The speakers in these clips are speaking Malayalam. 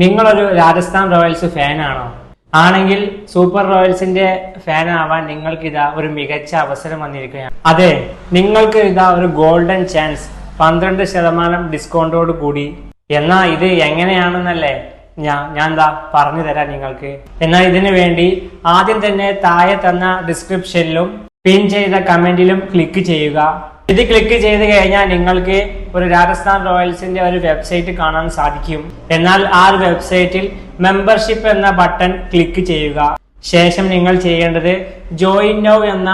നിങ്ങളൊരു രാജസ്ഥാൻ റോയൽസ് ഫാനാണോ? ആണെങ്കിൽ സൂപ്പർ റോയൽസിന്റെ ഫാൻ ആവാൻ നിങ്ങൾക്ക് ഇതാ ഒരു മികച്ച അവസരം വന്നിരിക്കുകയാണ്. അതെ നിങ്ങൾക്ക് ഇതാ ഒരു ഗോൾഡൻ ചാൻസ് പന്ത്രണ്ട് ശതമാനം ഡിസ്കൗണ്ടോട് കൂടി. എന്നാ ഇത് എങ്ങനെയാണെന്നല്ലേ ഞാൻ ഞാൻ എന്താ പറഞ്ഞു തരാം നിങ്ങൾക്ക്. എന്നാൽ ഇതിനു വേണ്ടി ആദ്യം തന്നെ താഴെ തന്ന ഡിസ്ക്രിപ്ഷനിലും പിൻ ചെയ്ത കമന്റിലും ക്ലിക്ക് ചെയ്യുക. ഇത് ക്ലിക്ക് ചെയ്ത് കഴിഞ്ഞാൽ നിങ്ങൾക്ക് ഒരു രാജസ്ഥാൻ റോയൽസിന്റെ ഒരു വെബ്സൈറ്റ് കാണാൻ സാധിക്കും. എന്നാൽ ആ വെബ്സൈറ്റിൽ മെമ്പർഷിപ്പ് എന്ന ബട്ടൺ ക്ലിക്ക് ചെയ്യുക. ശേഷം നിങ്ങൾ ചെയ്യേണ്ടത് ജോയിൻ നൗ എന്ന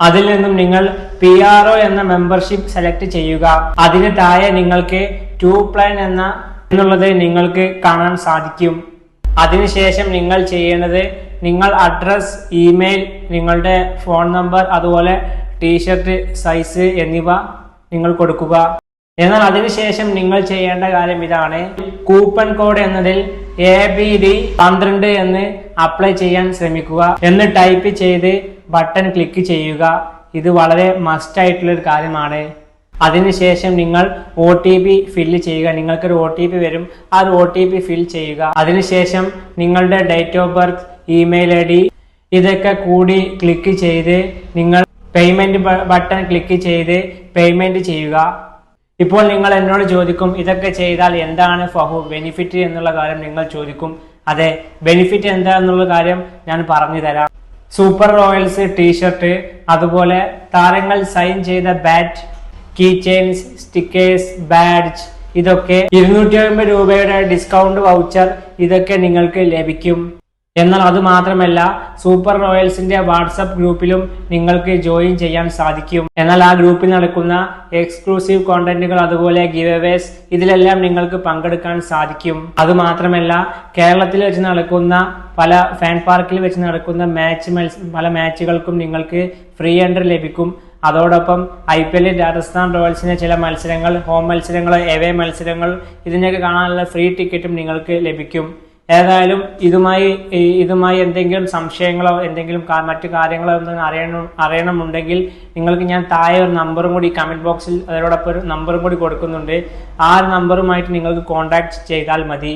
അതിൽ നിന്നും നിങ്ങൾ പി ആർ ഒ എന്ന മെമ്പർഷിപ്പ് സെലക്ട് ചെയ്യുക. അതിന് താഴെ നിങ്ങൾക്ക് ടു പ്ലാൻ എന്ന എന്നുള്ളത് നിങ്ങൾക്ക് കാണാൻ സാധിക്കും. അതിനുശേഷം നിങ്ങൾ ചെയ്യേണ്ടത് നിങ്ങൾ അഡ്രസ് ഇമെയിൽ നിങ്ങളുടെ ഫോൺ നമ്പർ അതുപോലെ ടീഷർട്ട് സൈസ് എന്നിവ നിങ്ങൾ കൊടുക്കുക. എന്നാൽ അതിനുശേഷം നിങ്ങൾ ചെയ്യേണ്ട കാര്യം ഇതാണ്. കൂപ്പൺ കോഡ് എന്നതിൽ എ ബി ഡി പന്ത്രണ്ട് എന്ന് അപ്ലൈ ചെയ്യാൻ ശ്രമിക്കുക. എന്ന് ടൈപ്പ് ചെയ്ത് ബട്ടൺ ക്ലിക്ക് ചെയ്യുക. ഇത് വളരെ മസ്റ്റ് ആയിട്ടുള്ള ഒരു കാര്യമാണ്. അതിനുശേഷം നിങ്ങൾ ഒ ടി പി ഫില്ല് ചെയ്യുക. നിങ്ങൾക്കൊരു ഒ ടി പി വരും. ആ ഒരു ഒ ടി പി ഫിൽ ചെയ്യുക. അതിനുശേഷം നിങ്ങളുടെ date of birth email I D ഇതൊക്കെ കൂടി ക്ലിക്ക് ചെയ്ത് നിങ്ങൾ പേയ്മെന്റ് ബട്ടൺ ക്ലിക്ക് ചെയ്ത് പേയ്മെന്റ് ചെയ്യുക. ഇപ്പോൾ നിങ്ങൾ എന്നോട് ചോദിക്കും ഇതൊക്കെ ചെയ്താൽ എന്താണ് ഫഹു? ബെനിഫിറ്റ് എന്നുള്ള കാര്യം നിങ്ങൾ ചോദിക്കും. അതെ ബെനിഫിറ്റ് എന്താണെന്നുള്ള കാര്യം ഞാൻ പറഞ്ഞു തരാം സൂപ്പർ റോയൽസ് ടീഷർട്ട് അതുപോലെ താരങ്ങൾ സൈൻ ചെയ്ത bat key chains stickers badge ഇതൊക്കെ ഇരുന്നൂറ്റി അമ്പത് രൂപയുടെ ഡിസ്കൗണ്ട് വൗച്ചർ ഇതൊക്കെ നിങ്ങൾക്ക് ലഭിക്കും. എന്നാൽ അത് മാത്രമല്ല സൂപ്പർ റോയൽസിന്റെ വാട്സപ്പ് ഗ്രൂപ്പിലും നിങ്ങൾക്ക് ജോയിൻ ചെയ്യാൻ സാധിക്കും. എന്നാൽ ആ ഗ്രൂപ്പിൽ നടക്കുന്ന എക്സ്ക്ലൂസീവ് കോണ്ടന്റുകൾ അതുപോലെ ഗിവ് അവേസ് ഇതിലെല്ലാം നിങ്ങൾക്ക് പങ്കെടുക്കാൻ സാധിക്കും. അത് മാത്രമല്ല കേരളത്തിൽ വെച്ച് നടക്കുന്ന പല ഫാൻ പാർക്കിൽ വെച്ച് നടക്കുന്ന മാച്ച് പല മാച്ചുകൾക്കും നിങ്ങൾക്ക് ഫ്രീ എൻട്രി ലഭിക്കും. അതോടൊപ്പം ഐ പി എല്ലിൽ രാജസ്ഥാൻ റോയൽസിന്റെ ചില മത്സരങ്ങൾ ഹോം മത്സരങ്ങൾ എവേ മത്സരങ്ങൾ ഇതിനൊക്കെ കാണാനുള്ള ഫ്രീ ടിക്കറ്റും നിങ്ങൾക്ക് ലഭിക്കും. ഏതായാലും ഇതുമായി ഇതുമായി എന്തെങ്കിലും സംശയങ്ങളോ എന്തെങ്കിലും മറ്റു കാര്യങ്ങളോ ഒന്നും അറിയണം അറിയണമുണ്ടെങ്കിൽ നിങ്ങൾക്ക് ഞാൻ താഴെ ഒരു നമ്പറും കൂടി കമന്റ് ബോക്സിൽ അതോടൊപ്പം ഒരു നമ്പറും കൂടി കൊടുക്കുന്നുണ്ട്. ആ നമ്പറുമായിട്ട് നിങ്ങൾക്ക് കോൺടാക്ട് ചെയ്താൽ മതി.